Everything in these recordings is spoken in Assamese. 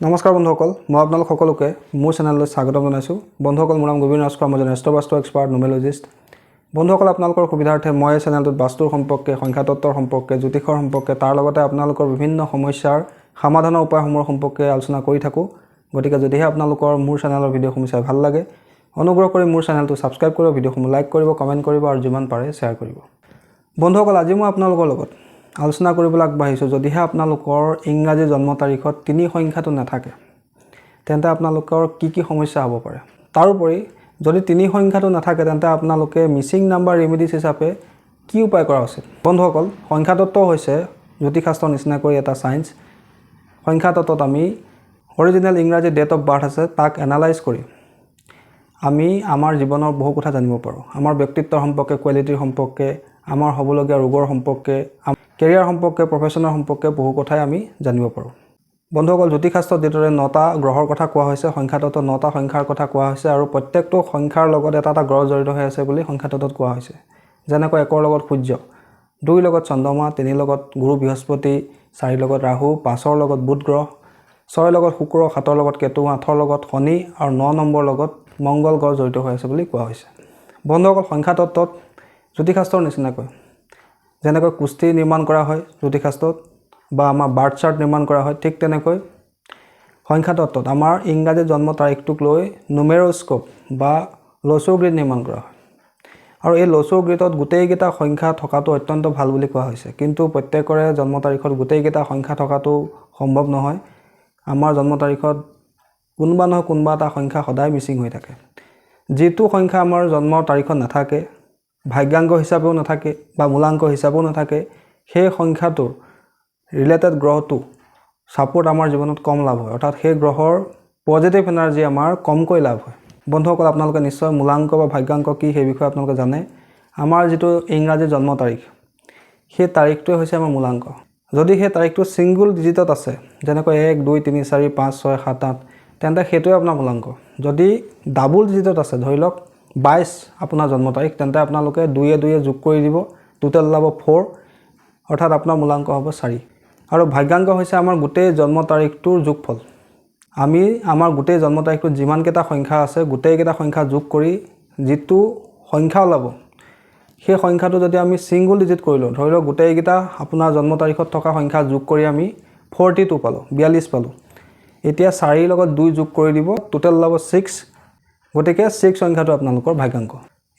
নমস্কাৰ বন্ধুসকল মই আপোনালোক সকলোকে মোৰ চেনেললৈ স্বাগতম জনাইছোঁ। বন্ধুসকল মোৰ নাম গোবিন্দ ৰাজখোৱা মই এজন এষ্ট্ৰবাস্তু এক্সপাৰ্ট নোমেলজিষ্ট বন্ধুসকল আপোনালোকৰ সুবিধাৰ্থে মই এই চেনেলটোত বাস্তুৰ সম্পৰ্কে সংখ্যাতত্বৰ সম্পৰ্কে জ্যোতিষৰ সম্পৰ্কে তাৰ লগতে আপোনালোকৰ বিভিন্ন সমস্যাৰ সমাধানৰ উপায়সমূহৰ সম্পৰ্কে আলোচনা কৰি থাকোঁ। গতিকে যদিহে আপোনালোকৰ মোৰ চেনেলৰ ভিডিঅ'সমূহ চাই ভাল লাগে অনুগ্ৰহ কৰি মোৰ চেনেলটো ছাবস্ক্ৰাইব কৰিব ভিডিঅ'সমূহ লাইক কৰিব কমেণ্ট কৰিব আৰু যিমান পাৰে শ্বেয়াৰ কৰিব। বন্ধুসকল আজি মই আপোনালোকৰ লগত আলোচনা কৰিবলৈ আগবাঢ়িছোঁ। যদিহে আপোনালোকৰ ইংৰাজী জন্ম তাৰিখত তিনি সংখ্যাটো নাথাকে তেন্তে আপোনালোকৰ কি কি সমস্যা হ'ব পাৰে? তাৰোপৰি যদি তিনি সংখ্যাটো নাথাকে তেন্তে আপোনালোকে মিচিং নাম্বাৰ ৰেমিডিছ হিচাপে কি উপায় কৰা উচিত? বন্ধুসকল সংখ্যাতত্ব হৈছে জ্যোতিষশাস্ত্ৰৰ নিচিনাকৈ এটা ছায়েন্স সংখ্যাতত্বত আমি অৰিজিনেল ইংৰাজী ডেট অফ বাৰ্থ আছে তাক এনালাইজ কৰি আমি আমাৰ জীৱনৰ বহু কথা জানিব পাৰোঁ। আমাৰ ব্যক্তিত্বৰ সম্পৰ্কে কোৱালিটিৰ সম্পৰ্কে আমাৰ হ'বলগীয়া ৰোগৰ সম্পৰ্কে কেৰিয়াৰ সম্পৰ্কে প্ৰফেশ্যনৰ সম্পৰ্কে বহু কথাই আমি জানিব পাৰোঁ। বন্ধুসকল জ্যোতিষশাস্ত্ৰত যিদৰে নটা গ্ৰহৰ কথা কোৱা হৈছে সংখ্যাতত্বত নটা সংখ্যাৰ কথা কোৱা হৈছে আৰু প্ৰত্যেকটো সংখ্যাৰ লগত এটা এটা গ্ৰহ জড়িত হৈ আছে বুলি সংখ্যাতত্বত কোৱা হৈছে। যেনেকৈ একৰ লগত সূৰ্য দুইৰ লগত চন্দ্ৰমা তিনিৰ লগত গুৰু বৃহস্পতি চাৰিৰ লগত ৰাহু পাঁচৰ লগত বুধ গ্ৰহ ছয়ৰ লগত শুক্ৰ সাতৰ লগত কেতু আঠৰ লগত শনি আৰু ন নম্বৰ লগত মংগল গ্ৰহ জড়িত হৈ আছে বুলি কোৱা হৈছে। বন্ধুসকল সংখ্যাতত্বত জ্যোতিষশাস্ত্ৰৰ নিচিনাকৈ যেনেকৈ কুস্তি নিৰ্মাণ কৰা হয় জ্যোতিষশাস্ত্ৰত বা আমাৰ বাৰ্থ চাৰ্ট নিৰ্মাণ কৰা হয় ঠিক তেনেকৈ সংখ্যাতত্বত আমাৰ ইংৰাজী জন্ম তাৰিখটোক লৈ নুমেৰস্কোপ বা লচৌ গ্ৰীড নিৰ্মাণ কৰা হয়। আৰু এই লচৌ গ্ৰীডত গোটেইকেইটা সংখ্যা থকাটো অত্যন্ত ভাল বুলি কোৱা হৈছে। কিন্তু প্ৰত্যেকৰে জন্ম তাৰিখত গোটেইকেইটা সংখ্যা থকাটো সম্ভৱ নহয়। আমাৰ জন্ম তাৰিখত কোনোবা নহয় কোনোবা এটা সংখ্যা সদায় মিচিং হৈ থাকে। যিটো সংখ্যা আমাৰ জন্মৰ তাৰিখত নাথাকে ভাগ্যাংক হিচাপেও নাথাকে বা মূলাংক হিচাপেও নাথাকে সেই সংখ্যাটোৰ ৰিলেটেড গ্ৰহটো ছাপোৰ্ট আমাৰ জীৱনত কম লাভ হয়। অৰ্থাৎ সেই গ্ৰহৰ পজিটিভ এনাৰ্জি আমাৰ কমকৈ লাভ হয়। বন্ধুসকল আপোনালোকে নিশ্চয় মূলাংক বা ভাগ্যাংক কি সেই বিষয়ে আপোনালোকে জানে? আমাৰ যিটো ইংৰাজী জন্ম তাৰিখ সেই তাৰিখটোৱে হৈছে আমাৰ মূলাংক। যদি সেই তাৰিখটো ছিংগুল ডিজিটত আছে যেনেকৈ এক দুই তিনি চাৰি পাঁচ ছয় সাত আঠ তেন্তে সেইটোৱে আপোনাৰ মূলাংক। যদি ডাবুল ডিজিটত আছে ধৰি লওক বাইছ আপোনাৰ জন্ম তাৰিখ, তেন্তে আপোনালোকে দুয়ে দুয়ে যোগ কৰি দিব। টোটেল ওলাব ফ'ৰ অৰ্থাৎ আপোনাৰ মূলাংক হ'ব চাৰি। আৰু ভাগ্যাংক হৈছে আমাৰ গোটেই জন্ম তাৰিখটোৰ যোগফল। আমি আমাৰ গোটেই জন্ম তাৰিখটোত যিমানকেইটা সংখ্যা আছে, গোটেইকেইটা সংখ্যা যোগ কৰি যিটো সংখ্যা ওলাব, সেই সংখ্যাটো যদি আমি ছিংগুল ডিজিট কৰিলোঁ ধৰি লওক গোটেইকেইটা আপোনাৰ জন্ম তাৰিখত থকা সংখ্যা যোগ কৰি আমি ফৰ্টি টু পালোঁ, বিয়াল্লিছ পালোঁ। এতিয়া চাৰিৰ লগত দুই যোগ কৰি দিব টোটেল ওলাব ছিক্স গতিকে ছিক্স সংখ্যাটো আপোনালোকৰ ভাগ্যাংক।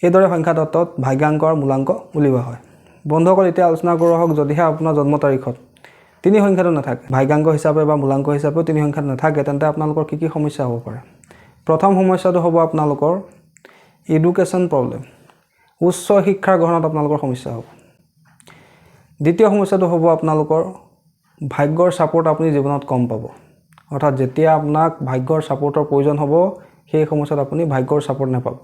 এইদৰে সংখ্যাতত্বত ভাগ্যাংক আৰু মূলাংক উলিওৱা হয়। বন্ধুসকল এতিয়া আলোচনা কৰোঁ আহক যদিহে আপোনাৰ জন্ম তাৰিখত তিনি সংখ্যাটো নাথাকে। ভাগ্যাংক হিচাপে বা মূলাংক হিচাপেও তিনি সংখ্যাটো নাথাকে তেন্তে আপোনালোকৰ কি কি সমস্যা হ'ব পাৰে? প্ৰথম সমস্যাটো হ'ব আপোনালোকৰ এডুকেশ্যন প্ৰব্লেম উচ্চ শিক্ষাৰ গ্ৰহণত আপোনালোকৰ সমস্যা হ'ব। দ্বিতীয় সমস্যাটো হ'ব আপোনালোকৰ ভাগ্যৰ ছাপোৰ্ট আপুনি জীৱনত কম পাব। অৰ্থাৎ যেতিয়া আপোনাক ভাগ্যৰ ছাপোৰ্টৰ প্ৰয়োজন হ'ব সেই সময়ছোৱাত আপুনি ভাগ্যৰ ছাপোৰ্ট নাপাব।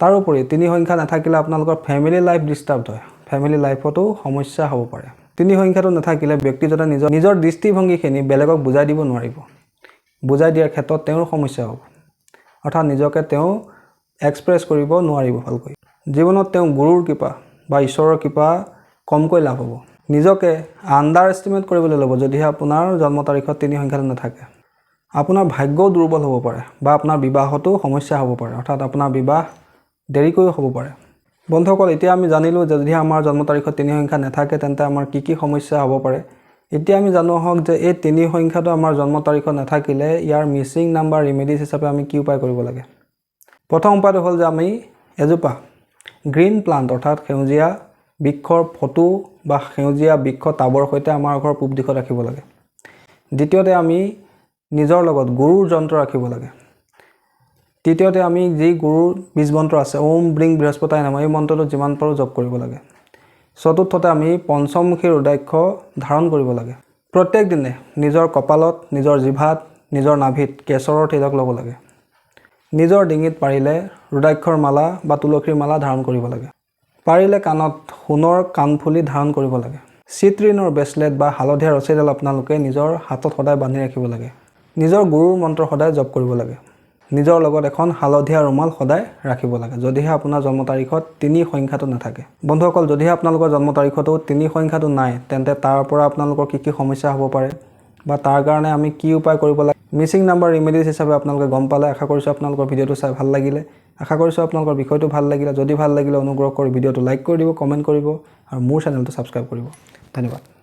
তাৰোপৰি তিনি সংখ্যা নাথাকিলে আপোনালোকৰ ফেমিলি লাইফ ডিষ্টাৰ্ব হয়। ফেমিলি লাইফতো সমস্যা হ'ব পাৰে। তিনি সংখ্যাটো নাথাকিলে ব্যক্তিজনে নিজৰ নিজৰ দৃষ্টিভংগীখিনি বেলেগক বুজাই দিব নোৱাৰিব। বুজাই দিয়াৰ ক্ষেত্ৰত তেওঁৰ সমস্যা হ'ব। অৰ্থাৎ নিজকে তেওঁ এক্সপ্ৰেছ কৰিব নোৱাৰিব ভালকৈ। জীৱনত তেওঁ গুৰুৰ কৃপা বা ঈশ্বৰৰ কৃপা কমকৈ লাভ হ'ব। নিজকে আণ্ডাৰ এষ্টিমেট কৰিবলৈ ল'ব যদিহে আপোনাৰ জন্ম তাৰিখত তিনি সংখ্যাটো নাথাকে। আপোনাৰ ভাগ্যও দুৰ্বল হ'ব পাৰে বা আপোনাৰ বিবাহতো সমস্যা হ'ব পাৰে অৰ্থাৎ আপোনাৰ বিবাহ দেৰিকৈও হ'ব পাৰে। বন্ধুসকল এতিয়া আমি জানিলোঁ যে যদিহে আমাৰ জন্ম তাৰিখত তিনি সংখ্যা নাথাকে তেন্তে আমাৰ কি কি সমস্যা হ'ব পাৰে। এতিয়া আমি জানো আহক যে এই তিনি সংখ্যাটো আমাৰ জন্ম তাৰিখত নাথাকিলে ইয়াৰ মিচিং নাম্বাৰ ৰিমেডিছ হিচাপে আমি কি উপায় কৰিব লাগে? প্ৰথম উপায়টো হ'ল যে আমি এজোপা গ্ৰীণ প্লাণ্ট অৰ্থাৎ সেউজীয়া বৃক্ষৰ ফটো বা সেউজীয়া বৃক্ষ টাবৰ সৈতে আমাৰ ঘৰৰ পূব দিশত ৰাখিব লাগে। দ্বিতীয়তে আমি নিজৰ লগত গুৰুৰ যন্ত্ৰ ৰাখিব লাগে। তৃতীয়তে আমি যি গুৰুৰ বীজ মন্ত্ৰ আছে ওম ব্ৰিং বৃহস্পতাই নাম এই মন্ত্ৰটো যিমান পাৰোঁ জপ কৰিব লাগে। চতুৰ্থতে আমি পঞ্চমুখী ৰুদ্ৰাক্ষ ধাৰণ কৰিব লাগে। প্ৰত্যেক দিনে নিজৰ কপালত নিজৰ জিভাত নিজৰ নাভিত কেশৰৰ তিলক ল'ব লাগে। নিজৰ ডিঙিত পাৰিলে ৰুদ্ৰাক্ষৰ মালা বা তুলসীৰ মালা ধাৰণ কৰিব লাগে। পাৰিলে কাণত সোণৰ কাণফুলি ধাৰণ কৰিব লাগে। চিট্ৰিনৰ ব্ৰেচলেট বা হালধীয়া ৰছীডাল আপোনালোকে নিজৰ হাতত সদায় বান্ধি ৰাখিব লাগে। নিজৰ গুৰুৰ মন্ত্ৰ সদায় জপ কৰিব লাগে। নিজৰ লগত এখন হালধীয়া ৰুমাল সদায় ৰাখিব লাগে যদিহে আপোনাৰ জন্ম তাৰিখত তিনি সংখ্যাটো নাথাকে। বন্ধুসকল যদিহে আপোনালোকৰ জন্ম তাৰিখতো তিনি সংখ্যাটো নাই তেন্তে তাৰ পৰা আপোনালোকৰ কি কি সমস্যা হ'ব পাৰে বা তাৰ কাৰণে আমি কি উপায় কৰিব লাগে? মিচিং নাম্বাৰ ৰিমেডিজ হিচাপে আপোনালোকে গম পালে। আশা কৰিছোঁ আপোনালোকৰ ভিডিঅ'টো চাই ভাল লাগিলে। আশা কৰিছোঁ আপোনালোকৰ বিষয়টো ভাল লাগিলে। যদি ভাল লাগিলে অনুগ্ৰহ কৰি ভিডিঅ'টো লাইক কৰি দিব কমেণ্ট কৰিব আৰু মোৰ চেনেলটো ছাবস্ক্ৰাইব কৰিব। ধন্যবাদ।